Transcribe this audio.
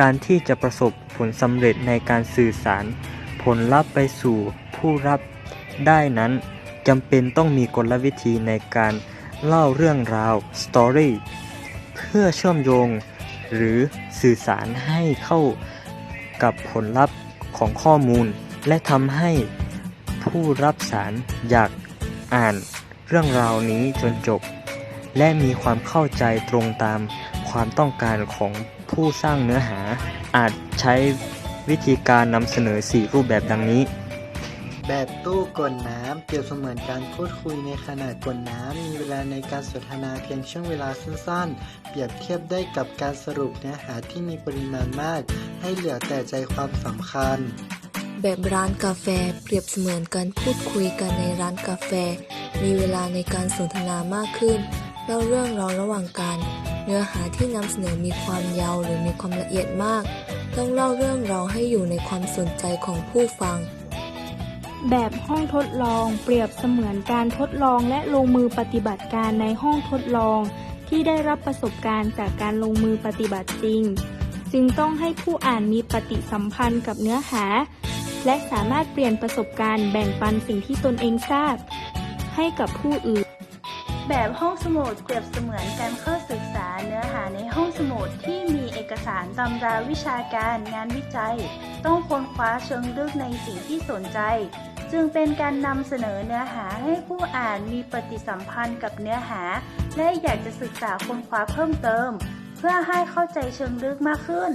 การที่จะประสบผลสำเร็จในการสื่อสาร ผลลัพธ์ไปสู่ผู้รับได้นั้นจำเป็นต้องมีกลวิธีในการเล่าเรื่องราว story เพื่อเชื่อมโยง หรือสื่อสารให้เข้ากับผลลัพธ์ของข้อมูล และทำให้ผู้รับสารอยากอ่านเรื่องราวนี้จนจบ และมีความเข้าใจตรงตาม ความต้องการของผู้สร้างเนื้อหา อาจใช้วิธีการนำเสนอ 4 รูปแบบดังนี้ แบบตู้กดน้ำเปรียบเสมือนการพูดคุยในขณะกดน้ำมีเวลาในการสนทนาเพียงช่วงเวลาสั้นๆ เปรียบเทียบได้กับการสรุปเนื้อหาที่มีปริมาณมาก ให้เหลือแต่ใจความสำคัญ แบบร้านกาแฟเปรียบเสมือนการพูดคุยกันในร้านกาแฟ มีเวลาในการสนทนามากขึ้นเล่าเรื่องราวระหว่างกัน เนื้อหาที่นำเสนอมีความยาวหรือมีความละเอียดมาก ต้องเล่าเรื่องราวให้อยู่ในความสนใจของผู้ฟัง แบบห้องทดลองเปรียบเสมือนการทดลองและลงมือปฏิบัติการในห้องทดลอง ที่ได้รับประสบการณ์จากการลงมือปฏิบัติจริง จึงต้องให้ผู้อ่านมีปฏิสัมพันธ์กับเนื้อหา และสามารถเปลี่ยนประสบการณ์แบ่งปันสิ่งที่ตนเองทราบ ให้กับผู้อื่น แบบห้องสมุดเปรียบเสมือนการเข้าารตำราวิชาการงานวิจัย ต้องค้นคว้าเชิงลึกในสิ่งที่สนใจ จึงเป็นการนำเสนอเนื้อหาให้ผู้อ่านมีปฏิสัมพันธ์กับเนื้อหา และอยากจะศึกษาค้นคว้าเพิ่มเติม เพื่อให้เข้าใจเชิงลึกมากขึ้น